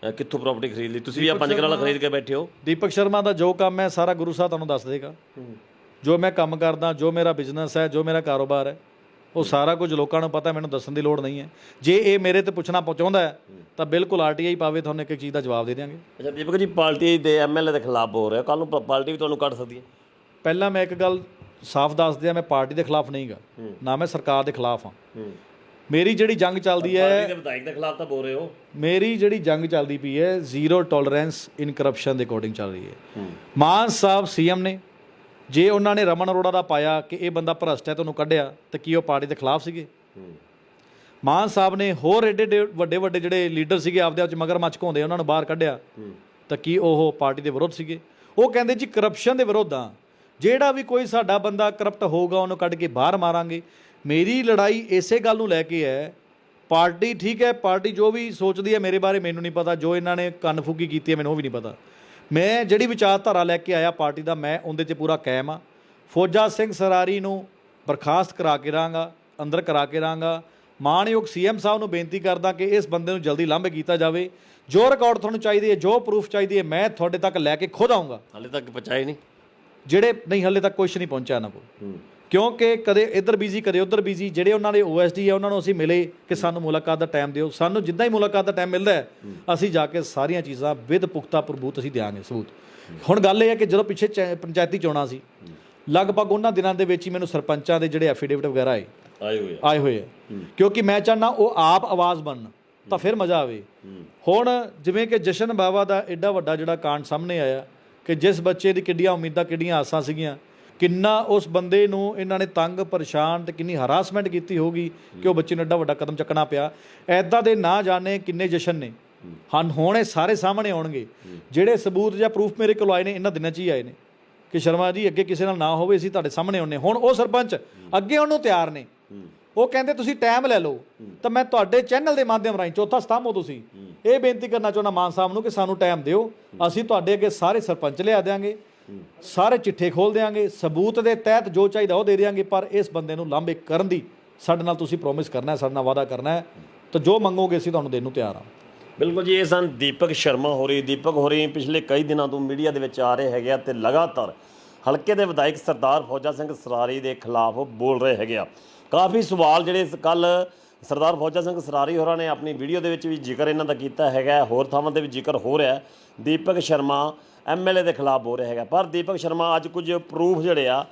ਅਹ ਕਿੱਥੋਂ ਪ੍ਰਾਪਰਟੀ ਖਰੀਦ ਲਈ? ਤੁਸੀਂ ਵੀ ਆ ਪੰਜ ਕਨਾਲਾ ਖਰੀਦ ਕੇ ਬੈਠੇ ਹੋ। ਦੀਪਕ ਸ਼ਰਮਾ ਦਾ ਜੋ ਕੰਮ ਹੈ ਸਾਰਾ ਗੁਰੂ ਸਾਹਿਬ ਤੁਹਾਨੂੰ ਦੱਸ ਦੇਗਾ। ਜੋ ਮੈਂ ਕੰਮ ਕਰਦਾ ਜੋ ਮੇਰਾ ਬਿਜ਼ਨਸ ਹੈ ਜੋ ਮੇਰਾ ਕਾਰੋਬਾਰ ਹੈ ਉਹ ਸਾਰਾ ਕੁਝ ਲੋਕਾਂ ਨੂੰ ਪਤਾ ਮੈਨੂੰ ਦੱਸਣ ਦੀ ਲੋੜ ਨਹੀਂ ਹੈ। ਜੇ ਇਹ ਮੇਰੇ ਤੇ ਪੁੱਛਣਾ ਪਹੁੰਚਾਉਂਦਾ ਹੈ ਤਾਂ ਬਿਲਕੁਲ ਆਰਟੀਆਈ ਪਾਵੇ ਤੁਹਾਨੂੰ ਇੱਕ ਚੀਜ਼ ਦਾ ਜਵਾਬ ਦੇ ਦਿਆਂਗੇ। ਅੱਛਾ ਦੀਪਕ ਜੀ ਪਾਰਟੀ ਦੇ ਐਮਐਲਏ ਦੇ ਖਿਲਾਫ ਬੋਲ ਰਹੇ ਕੱਲ ਨੂੰ ਪਾਰਟੀ ਵੀ ਤੁਹਾਨੂੰ ਕੱਢ ਸਕਦੀ ਹੈ। ਪਹਿਲਾਂ ਮੈਂ ਇੱਕ ਗੱਲ ਸਾਫ਼ ਦੱਸ ਦਿਆਂ ਮੈਂ ਪਾਰਟੀ ਦੇ ਖਿਲਾਫ ਨਹੀਂਗਾ। ਨਾ ਮੈਂ ਸਰਕਾਰ ਦੇ ਖਿਲਾਫ ਹਾਂ। ਮੇਰੀ ਜਿਹੜੀ ਜੰਗ ਚੱਲਦੀ ਹੈ ਪਾਰਟੀ ਦੇ ਵਿਧਾਇਕ ਦੇ ਖਿਲਾਫ ਤਾਂ ਬੋਲ ਰਹੇ ਹੋ। ਮੇਰੀ ਜਿਹੜੀ ਜੰਗ ਚੱਲਦੀ ਪਈ ਹੈ ਜ਼ੀਰੋ ਟੋਲਰੈਂਸ ਇਨ ਕਰਪਸ਼ਨ ਦੇ ਅਕੋਰਡਿੰਗ ਚੱਲ ਰਹੀ ਹੈ। ਮਾਨ ਸਾਹਿਬ ਸੀਐਮ ਨੇ ਜੇ ਉਹਨਾਂ ਨੇ ਰਮਨ ਅਰੋੜਾ ਦਾ ਪਾਇਆ ਕਿ ਇਹ ਬੰਦਾ ਭ੍ਰਸ਼ਟ ਹੈ ਤੁਹਾਨੂੰ ਕੱਢਿਆ, ਤਾਂ ਕੀ ਉਹ ਪਾਰਟੀ ਦੇ ਖਿਲਾਫ ਸੀਗੇ? ਮਾਨ ਸਾਹਿਬ ਨੇ ਹੋਰ ਏਡੇ ਏਡੇ ਵੱਡੇ ਵੱਡੇ ਜਿਹੜੇ ਲੀਡਰ ਸੀਗੇ ਆਪਦੇ ਆਪ ਚ ਮਗਰਮੱਛ ਘਾਉਂਦੇ ਉਹਨਾਂ ਨੂੰ ਬਾਹਰ ਕੱਢਿਆ। ਤਾਂ ਕੀ ਉਹ ਪਾਰਟੀ ਦੇ ਵਿਰੋਧ ਸੀਗੇ? ਉਹ ਕਹਿੰਦੇ ਜੀ ਕਰਪਸ਼ਨ ਦੇ ਵਿਰੋਧ ਆ ਜਿਹੜਾ ਵੀ ਕੋਈ ਸਾਡਾ ਬੰਦਾ ਕਰਪਟ ਹੋਊਗਾ, ਉਹਨੂੰ ਕੱਢ ਕੇ ਬਾਹਰ ਮਾਰਾਂਗੇ। ਮੇਰੀ ਲੜਾਈ ਇਸੇ ਗੱਲ ਨੂੰ ਲੈ ਕੇ ਹੈ, ਪਾਰਟੀ ਠੀਕ ਹੈ, ਪਾਰਟੀ ਜੋ ਵੀ ਸੋਚਦੀ ਹੈ ਮੇਰੇ ਬਾਰੇ ਮੈਨੂੰ ਨਹੀਂ ਪਤਾ, ਜੋ ਇਹਨਾਂ ਨੇ ਕੰਨ ਕੰਨਫੂਗੀ ਕੀਤੀ ਹੈ ਮੈਨੂੰ ਉਹ ਵੀ ਨਹੀਂ ਪਤਾ। ਮੈਂ ਜਿਹੜੀ ਵਿਚਾਰਧਾਰਾ ਲੈ ਕੇ ਆਇਆ ਪਾਰਟੀ ਦਾ ਮੈਂ ਉਹਦੇ 'ਚ ਪੂਰਾ ਕਾਇਮ ਆ। ਫੌਜਾ ਸਿੰਘ ਸਰਾਰੀ ਨੂੰ ਬਰਖਾਸਤ ਕਰਾ ਕੇ ਰਾਂਗਾ ਅੰਦਰ ਕਰਾ ਕੇ ਰਾਂਗਾ। ਮਾਨਯੋਗ ਸੀਐਮ ਸਾਹਿਬ ਨੂੰ ਬੇਨਤੀ ਕਰਦਾ ਕਿ ਇਸ ਬੰਦੇ ਨੂੰ ਜਲਦੀ ਲਾਂਭੇ ਕੀਤਾ ਜਾਵੇ। ਜੋ ਰਿਕਾਰਡ ਤੁਹਾਨੂੰ ਚਾਹੀਦੀ ਹੈ ਜੋ ਪ੍ਰੂਫ ਚਾਹੀਦੀ ਹੈ ਮੈਂ ਤੁਹਾਡੇ ਤੱਕ ਲੈ ਕੇ ਖੁਦ ਆਉਂਗਾ ਹਾਲੇ ਤੱਕ ਪਹੁੰਚਾਏ ਨਹੀਂ। ਜਿਹੜੇ ਨਹੀਂ ਹੱਲੇ ਤੱਕ ਕੁਝ ਨਹੀਂ ਪਹੁੰਚਿਆ ਇਹਨਾਂ ਕੋਲ। ਕਿਉਂਕਿ ਕਦੇ ਇੱਧਰ ਬਿਜ਼ੀ ਕਦੇ ਉੱਧਰ ਬਿਜ਼ੀ ਜਿਹੜੇ ਉਹਨਾਂ ਦੇ ਓਐਸਡੀ ਹੈ ਉਹਨਾਂ ਨੂੰ ਅਸੀਂ ਮਿਲੇ ਕਿ ਸਾਨੂੰ ਮੁਲਾਕਾਤ ਦਾ ਟਾਈਮ ਦਿਓ। ਸਾਨੂੰ ਜਿੱਦਾਂ ਹੀ ਮੁਲਾਕਾਤ ਦਾ ਟਾਈਮ ਮਿਲਦਾ ਹੈ ਅਸੀਂ ਜਾ ਕੇ ਸਾਰੀਆਂ ਚੀਜ਼ਾਂ ਵਿਦ ਪੁਖਤਾ ਪ੍ਰਬੂਤ ਅਸੀਂ ਦਿਆਂਗੇ ਸਬੂਤ। ਹੁਣ ਗੱਲ ਇਹ ਹੈ ਕਿ ਜਦੋਂ ਪਿੱਛੇ ਪੰਚਾਇਤੀ ਚੋਣਾਂ ਸੀ ਲਗਭਗ ਉਹਨਾਂ ਦਿਨਾਂ ਦੇ ਵਿੱਚ ਹੀ ਮੈਨੂੰ ਸਰਪੰਚਾਂ ਦੇ ਜਿਹੜੇ ਐਫੀਡੇਵਿਟ ਵਗੈਰਾ ਆਏ। ਆਏ ਹੋਏ ਆ। ਆਏ ਹੋਏ ਕਿਉਂਕਿ ਮੈਂ ਚਾਹਨਾ ਉਹ ਆਪ ਆਵਾਜ਼ ਬਣਨ ਤਾਂ ਫਿਰ ਮਜ਼ਾ ਆਵੇ। ਹੁਣ ਜਿਵੇਂ ਕਿ ਜਸ਼ਨ ਬਾਵਾ ਦਾ ਐਡਾ ਵੱਡਾ ਜਿਹੜਾ ਕਾਂਡ ਸਾਹਮਣੇ ਆਇਆ ਕਿ ਜਿਸ ਬੱਚੇ ਦੀ ਕਿੱਡੀਆਂ ਉਮੀਦਾਂ ਕਿੱਡੀਆਂ ਆਸਾਂ ਸੀਗੀਆਂ ਕਿੰਨਾ ਉਸ ਬੰਦੇ ਨੂੰ ਇਹਨਾਂ ਨੇ ਤੰਗ, ਪਰੇਸ਼ਾਨ ਤੇ ਕਿੰਨੀ ਹਰਾਸਮੈਂਟ ਕੀਤੀ ਹੋਗੀ ਕਿ ਉਹ ਬੱਚੇ ਨੂੰ ਐਡਾ ਵੱਡਾ ਕਦਮ ਚੱਕਣਾ ਪਿਆ। ਐਦਾਂ ਦੇ ਨਾ ਜਾਣੇ ਕਿੰਨੇ ਜਸ਼ਨ ਨੇ। ਹਨ ਹੁਣ ਇਹ ਸਾਰੇ ਸਾਹਮਣੇ ਆਉਣਗੇ। ਜਿਹੜੇ ਸਬੂਤ ਜਾਂ ਪ੍ਰੂਫ ਮੇਰੇ ਕੋਲ ਆਏ ਨੇ, ਇਹਨਾਂ ਦਿਨਾਂ 'ਚ ਹੀ ਆਏ ਨੇ। ਕਿ ਸ਼ਰਮਾ ਜੀ, ਅੱਗੇ ਕਿਸੇ ਨਾਲ ਨਾ ਹੋਵੇ, ਅਸੀਂ ਤੁਹਾਡੇ ਸਾਹਮਣੇ ਆਉਨੇ ਹੁਣ ਉਹ ਸਰਪੰਚ ਅੱਗੇ ਉਹਨੂੰ ਤਿਆਰ ਨੇ। ਉਹ ਕਹਿੰਦੇ, ਤੁਸੀਂ ਟਾਈਮ ਲੈ ਲਓ। ਤਾਂ ਮੈਂ ਤੁਹਾਡੇ ਚੈਨਲ ਦੇ ਮਾਧਿਅਮ ਰਾਹੀਂ ਚੌਥਾ ਸਤੰਭ ਹੋ ਤੁਸੀਂ। ਇਹ ਬੇਨਤੀ ਕਰਨਾ ਚਾਹੁੰਦਾ ਮਾਨ ਸਾਹਿਬ ਨੂੰ ਕਿ ਸਾਨੂੰ ਟਾਈਮ ਦਿਓ। ਅਸੀਂ ਤੁਹਾਡੇ ਅੱਗੇ ਸਾਰੇ ਸਰਪੰਚ ਲਿਆ ਦਿਆਂਗੇ। ਸਾਰੇ ਚਿੱਠੇ ਖੋਲ ਦਿਆਂਗੇ, ਸਬੂਤ ਦੇ ਤਹਿਤ ਜੋ ਚਾਹੀਦਾ ਉਹ ਦੇ ਦਿਆਂਗੇ, ਪਰ ਇਸ ਬੰਦੇ ਨੂੰ ਲਾਂਭੇ ਕਰਨ ਦੀ ਸਾਡੇ ਨਾਲ ਤੁਸੀਂ ਪ੍ਰੋਮਿਸ ਕਰਨਾ ਹੈ, ਸਾਡੇ ਨਾਲ ਵਾਅਦਾ ਕਰਨਾ ਹੈ, ਤਾਂ ਜੋ ਮੰਗੋਗੇ, ਅਸੀਂ ਤੁਹਾਨੂੰ ਦੇਣ ਨੂੰ ਤਿਆਰ ਹਾਂ। ਬਿਲਕੁਲ ਜੀ, ਇਹ ਸਨ ਦੀਪਕ ਸ਼ਰਮਾ ਹੋਰੀ। ਦੀਪਕ ਹੋਰੀ ਪਿਛਲੇ ਕਈ ਦਿਨਾਂ ਤੋਂ ਮੀਡੀਆ ਦੇ ਵਿੱਚ ਆ ਰਹੇ ਹੈਗੇ ਆ ਤੇ ਲਗਾਤਾਰ ਹਲਕੇ ਦੇ ਵਿਧਾਇਕ ਸਰਦਾਰ ਫੌਜਾ ਸਿੰਘ ਸਰਾਰੀ ਦੇ ਖਿਲਾਫ ਬੋਲ ਰਹੇ ਹੈਗੇ ਆ। ਕਾਫੀ ਸਵਾਲ ਜਿਹੜੇ ਕੱਲ ਸਰਦਾਰ ਫੌਜਾ ਸਿੰਘ ਸਰਾਰੀ ਹੋਰਾਂ ਨੇ ਆਪਣੀ ਵੀਡੀਓ ਦੇ ਵਿੱਚ ਵੀ ਜ਼ਿਕਰ ਇਹਨਾਂ ਦਾ ਕੀਤਾ ਹੈਗਾ ਹੋਰ ਥਾਵਾਂ ਤੇ ਵੀ ਜ਼ਿਕਰ ਹੋ ਰਿਹਾ ਦੀਪਕ ਸ਼ਰਮਾ ਐਮਐਲਏ ਦੇ ਖਿਲਾਫ ਬੋਲ ਰਿਹਾ ਹੈਗਾ ਪਰ ਦੀਪਕ ਸ਼ਰਮਾ ਅੱਜ ਕੁਝ ਪ੍ਰੂਫ ਜਿਹੜੇ ਆ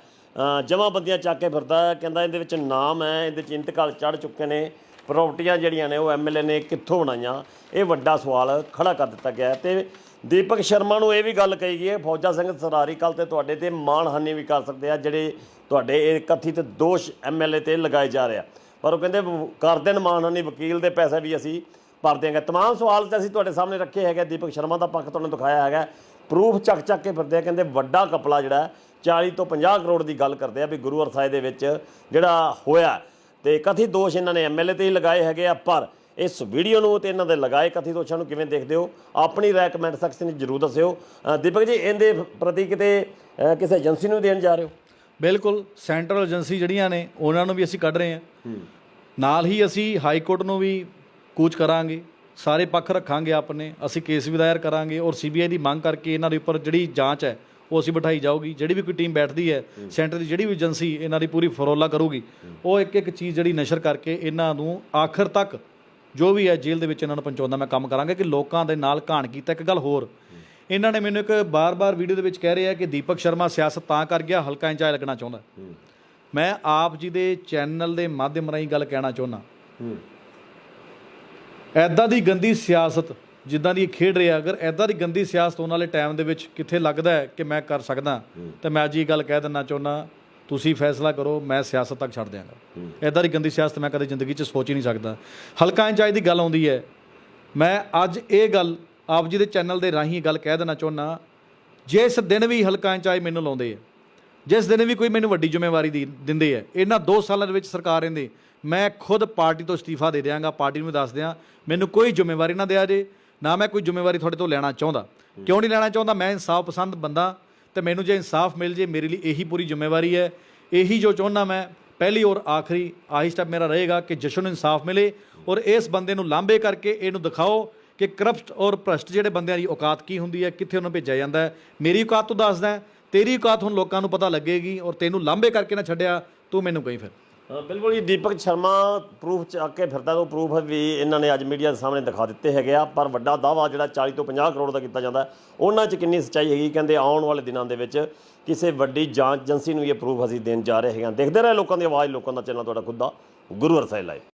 ਜਮਾਬੰਦੀਆਂ ਚੱਕ ਕੇ ਫਿਰਦਾ ਹੈ। ਕਹਿੰਦਾ ਇਹਦੇ ਵਿੱਚ ਨਾਮ ਹੈ ਇਹਦੇ ਵਿੱਚ ਇੰਤਕਾਲ ਚੜ ਚੁੱਕੇ ਨੇ ਪ੍ਰਾਪਰਟੀਆਂ ਜਿਹੜੀਆਂ ਨੇ ਉਹ ਐਮਐਲਏ ਨੇ ਕਿੱਥੋਂ ਬਣਾਈਆਂ ਇਹ ਵੱਡਾ ਸਵਾਲ ਖੜਾ ਕਰ ਦਿੱਤਾ ਗਿਆ ਹੈ ਤੇ ਦੀਪਕ ਸ਼ਰਮਾ ਨੂੰ ਇਹ ਵੀ ਗੱਲ ਕਹੀ ਗਈ ਹੈ ਫੌਜਾ ਸਿੰਘ ਸਰਾਰੀ ਕੱਲ ਤੇ ਤੁਹਾਡੇ ਤੇ ਮਾਣਹਾਨੀ ਵੀ ਕਰ ਸਕਦੇ ਆ ਜਿਹੜੇ ਤੁਹਾਡੇ ਇਹ ਕਥਿਤ ਦੋਸ਼ ਐਮਐਲਏ ਤੇ ਲਗਾਏ ਜਾ ਰਿਹਾ ਪਰ ਉਹ ਕਹਿੰਦੇ ਵ- ਕਰ ਦੇਣ ਮਾਨਹਾਨੀ ਵਕੀਲ ਦੇ ਪੈਸੇ ਵੀ ਅਸੀਂ ਭਰ ਦਿਆਂਗੇ तमाम ਸਵਾਲ ਤੇ ਅਸੀਂ ਤੁਹਾਡੇ ਸਾਹਮਣੇ ਰੱਖੇ ਹੈਗੇ ਦੀਪਕ ਸ਼ਰਮਾ ਦਾ ਪੱਖ ਤੁਹਾਨੂੰ ਦਿਖਾਇਆ ਹੈਗਾ ਪ੍ਰੂਫ ਚੱਕ ਚੱਕ ਕੇ ਫਿਰਦੇ ਆ ਕਹਿੰਦੇ ਵੱਡਾ ਕਪਲਾ ਜਿਹੜਾ ਹੈ, 40 ਤੋਂ 50 ਕਰੋੜ ਦੀ ਗੱਲ ਕਰਦੇ ਆ ਵੀ ਗੁਰੂ ਅਰਸਾਏ ਦੇ ਵਿੱਚ ਜਿਹੜਾ ਹੋਇਆ ਤੇ ਕਥਿਤ ਦੋਸ਼ ਇਹਨਾਂ ਨੇ ਐਮਐਲਏ ਤੇ ਹੀ ਲਗਾਏ ਹੈਗੇ ਆ ਪਰ ਇਸ ਵੀਡੀਓ ਨੂੰ ਤੇ ਇਹਨਾਂ ਦੇ ਲਗਾਏ ਕਥਿਤ ਦੋਸ਼ਾਂ ਨੂੰ ਕਿਵੇਂ ਦੇਖਦੇ ਹੋ? ਆਪਣੀ ਰਾਏ ਕਮੈਂਟ ਸੈਕਸ਼ਨ ਵਿੱਚ ਜਰੂਰ ਦੱਸਿਓ। ਦੀਪਕ ਜੀ ਇਹਦੇ ਪ੍ਰਤੀ ਕਿਤੇ ਕਿਸੇ ਏਜੰਸੀ ਨੂੰ ਦੇਣ ਜਾ ਰਹੇ ਹੋ? ਬਿਲਕੁਲ ਸੈਂਟਰਲ ਏਜੰਸੀ ਜਿਹੜੀਆਂ ਨੇ ਉਹਨਾਂ ਨੂੰ ਵੀ ਅਸੀਂ ਕੱਢ ਰਹੇ ਹਾਂ। ਨਾਲ ਹੀ ਅਸੀਂ ਹਾਈ ਕੋਰਟ ਨੂੰ ਵੀ ਕੂਚ ਕਰਾਂਗੇ। ਸਾਰੇ ਪੱਖ ਰੱਖਾਂਗੇ ਆਪਣੇ ਅਸੀਂ ਕੇਸ ਵੀ ਦਾਇਰ ਕਰਾਂਗੇ ਔਰ ਸੀਬੀਆਈ ਦੀ ਮੰਗ ਕਰਕੇ ਇਹਨਾਂ ਦੇ ਉੱਪਰ ਜਿਹੜੀ ਜਾਂਚ ਹੈ ਉਹ ਅਸੀਂ ਬਿਠਾਈ ਜਾਊਗੀ। ਜਿਹੜੀ ਵੀ ਕੋਈ ਟੀਮ ਬੈਠਦੀ ਹੈ ਸੈਂਟਰ ਦੀ ਜਿਹੜੀ ਵੀ ਏਜੰਸੀ ਇਹਨਾਂ ਦੀ ਪੂਰੀ ਫਰੋਲਾ ਕਰੂਗੀ। ਉਹ ਇੱਕ ਇੱਕ ਚੀਜ਼ ਜਿਹੜੀ ਨਸ਼ਰ ਕਰਕੇ ਇਹਨਾਂ ਨੂੰ ਆਖਰ ਤੱਕ ਜੋ ਵੀ ਹੈ ਜੇਲ੍ਹ ਦੇ ਵਿੱਚ ਇਹਨਾਂ ਨੂੰ ਪਹੁੰਚਾਉਣ ਦਾ ਮੈਂ ਕੰਮ ਕਰਾਂਗਾ ਕਿ ਲੋਕਾਂ ਦੇ ਨਾਲ ਘਾਣ ਕੀਤਾ। ਇੱਕ ਗੱਲ ਹੋਰ ਇਹਨਾਂ ਨੇ ਮੈਨੂੰ ਇੱਕ ਬਾਰ-ਬਾਰ ਵੀਡੀਓ ਦੇ ਵਿੱਚ ਕਹਿ ਰਹੇ ਆ ਕਿ ਦੀਪਕ ਸ਼ਰਮਾ ਸਿਆਸਤ ਤਾਂ ਕਰ ਗਿਆ ਹਲਕਾ ਇੰਚਾਰਜ ਲੱਗਣਾ ਚਾਹੁੰਦਾ। ਮੈਂ ਆਪ ਜੀ ਦੇ ਚੈਨਲ ਦੇ ਮਾਧਿਅਮ ਰਾਹੀਂ ਗੱਲ ਕਹਿਣਾ ਚਾਹੁੰਦਾ। ਐਦਾਂ ਦੀ ਗੰਦੀ ਸਿਆਸਤ ਜਿੱਦਾਂ ਦੀ ਇਹ ਖੇਡ ਰਿਹਾ ਅਗਰ ਐਦਾਂ ਦੀ ਗੰਦੀ ਸਿਆਸਤ ਆਉਣ ਵਾਲੇ ਟਾਈਮ ਦੇ ਵਿੱਚ ਕਿੱਥੇ ਲੱਗਦਾ ਹੈ ਕਿ ਮੈਂ ਕਰ ਸਕਦਾ ਤੇ ਮੈਂ ਅੱਜ ਇਹ ਗੱਲ ਕਹਿ ਦਿੰਨਾ ਚਾਹੁੰਦਾ ਤੁਸੀਂ ਫੈਸਲਾ ਕਰੋ ਮੈਂ ਸਿਆਸਤ ਤੱਕ ਛੱਡ ਦਿਆਂਗਾ। ਐਦਾਂ ਦੀ ਗੰਦੀ ਸਿਆਸਤ ਮੈਂ ਕਦੇ ਜ਼ਿੰਦਗੀ 'ਚ ਸੋਚ ਹੀ ਨਹੀਂ ਸਕਦਾ। ਹਲਕਾ ਇੰਚਾਰਜ ਦੀ ਗੱਲ ਆਉਂਦੀ ਹੈ। ਮੈਂ ਅੱਜ ਇਹ ਗੱਲ ਆਪ ਜੀ ਦੇ ਚੈਨਲ ਦੇ ਰਾਹੀਂ ਗੱਲ ਕਹਿ ਦੇਣਾ ਚਾਹੁੰਦਾ ਜਿਸ ਦਿਨ ਵੀ ਹਲਕਾ ਇੰਚਾਰਜ ਮੈਨੂੰ ਲਾਉਂਦੇ ਆ ਜਿਸ ਦਿਨ ਵੀ ਕੋਈ ਮੈਨੂੰ ਵੱਡੀ ਜ਼ਿੰਮੇਵਾਰੀ ਦੀ ਦਿੰਦੇ ਆ ਇਹਨਾਂ 2 ਸਾਲਾਂ ਦੇ ਵਿੱਚ ਸਰਕਾਰ ਰਹਿੰਦੇ ਮੈਂ ਖੁਦ ਪਾਰਟੀ ਤੋਂ ਅਸਤੀਫਾ ਦੇ ਦਿਆਂਗਾ, ਪਾਰਟੀ ਨੂੰ ਵੀ ਦੱਸ ਦਿਆਂ, ਮੈਨੂੰ ਕੋਈ ਜ਼ਿੰਮੇਵਾਰੀ ਨਾ ਦਿਆ ਜੇ, ਨਾ ਮੈਂ ਕੋਈ ਜ਼ਿੰਮੇਵਾਰੀ ਤੁਹਾਡੇ ਤੋਂ ਲੈਣਾ ਚਾਹੁੰਦਾ। ਕਿਉਂ ਨਹੀਂ ਲੈਣਾ ਚਾਹੁੰਦਾ? ਮੈਂ ਇਨਸਾਫ ਪਸੰਦ ਬੰਦਾ ਤੇ ਮੈਨੂੰ ਜੇ ਇਨਸਾਫ ਮਿਲ ਜੇ, ਮੇਰੇ ਲਈ ਇਹੀ ਪੂਰੀ ਜ਼ਿੰਮੇਵਾਰੀ ਹੈ। ਇਹੀ ਜੋ ਚਾਹੁੰਦਾ ਮੈਂ, ਪਹਿਲੀ ਔਰ ਆਖਰੀ, ਆਹੀ ਸਟੈਪ ਮੇਰਾ ਰਹੇਗਾ ਕਿ ਜਸ਼ਨ ਨੂੰ ਇਨਸਾਫ ਮਿਲੇ ਔਰ ਇਸ ਬੰਦੇ ਨੂੰ ਲਾਂਬੇ ਕਰਕੇ ਇਹਨੂੰ ਦਿਖਾਓ ਕਿ ਕਰਪਟ ਔਰ ਭ੍ਰਸ਼ਟ ਜਿਹੜੇ ਬੰਦਿਆਂ ਦੀ ਔਕਾਤ ਕੀ ਹੁੰਦੀ ਹੈ, ਕਿੱਥੇ ਉਹਨਾਂ ਭੇਜਿਆ ਜਾਂਦਾ ਹੈ। ਮੇਰੀ ਔਕਾਤ ਤੋਂ ਦੱਸਦਾ ਤੇਰੀ ਔਕਾਤ ਹੁਣ ਲੋਕਾਂ ਨੂੰ ਪਤਾ ਲੱਗੇਗੀ ਔਰ ਤੈਨੂੰ ਲਾਂਬੇ ਕਰਕੇ ਨਾ ਛੱਡਿਆ, ਤੂੰ ਮੈਨੂੰ ਕਹੀਂ ਫਿਰ। ਬਿਲਕੁਲ ਜੀ, ਦੀਪਕ ਸ਼ਰਮਾ ਪ੍ਰੂਫ ਚੱਕ ਕੇ ਫਿਰਦਾ, ਉਹ ਪ੍ਰੂਫ ਵੀ ਇਹਨਾਂ ਨੇ ਅੱਜ ਮੀਡੀਆ ਦੇ ਸਾਹਮਣੇ ਦਿਖਾ ਦਿੱਤੇ ਹੈਗੇ ਆ, ਪਰ ਵੱਡਾ ਦਾਵਾ ਜਿਹੜਾ 40 ਤੋਂ 50 ਕਰੋੜ ਦਾ ਕੀਤਾ ਜਾਂਦਾ ਉਹਨਾਂ 'ਚ ਕਿੰਨੀ ਸੱਚਾਈ ਹੈਗੀ, ਕਹਿੰਦੇ ਆਉਣ ਵਾਲੇ ਦਿਨਾਂ ਦੇ ਵਿੱਚ ਕਿਸੇ ਵੱਡੀ ਜਾਂਚ ਏਜੰਸੀ ਨੂੰ ਇਹ ਪ੍ਰੂਫ ਅਸੀਂ ਦੇਣ ਜਾ ਰਹੇ ਹੈਗੇ ਹਾਂ। ਦੇਖਦੇ ਰਹੇ ਲੋਕਾਂ ਦੀ ਆਵਾਜ਼, ਲੋਕਾਂ ਦਾ ਚੈਨਲ ਤੁਹਾਡਾ ਖੁਦ ਦਾ ਗੁਰੂ ਅਰਸਾਈ ਲਾਈਵ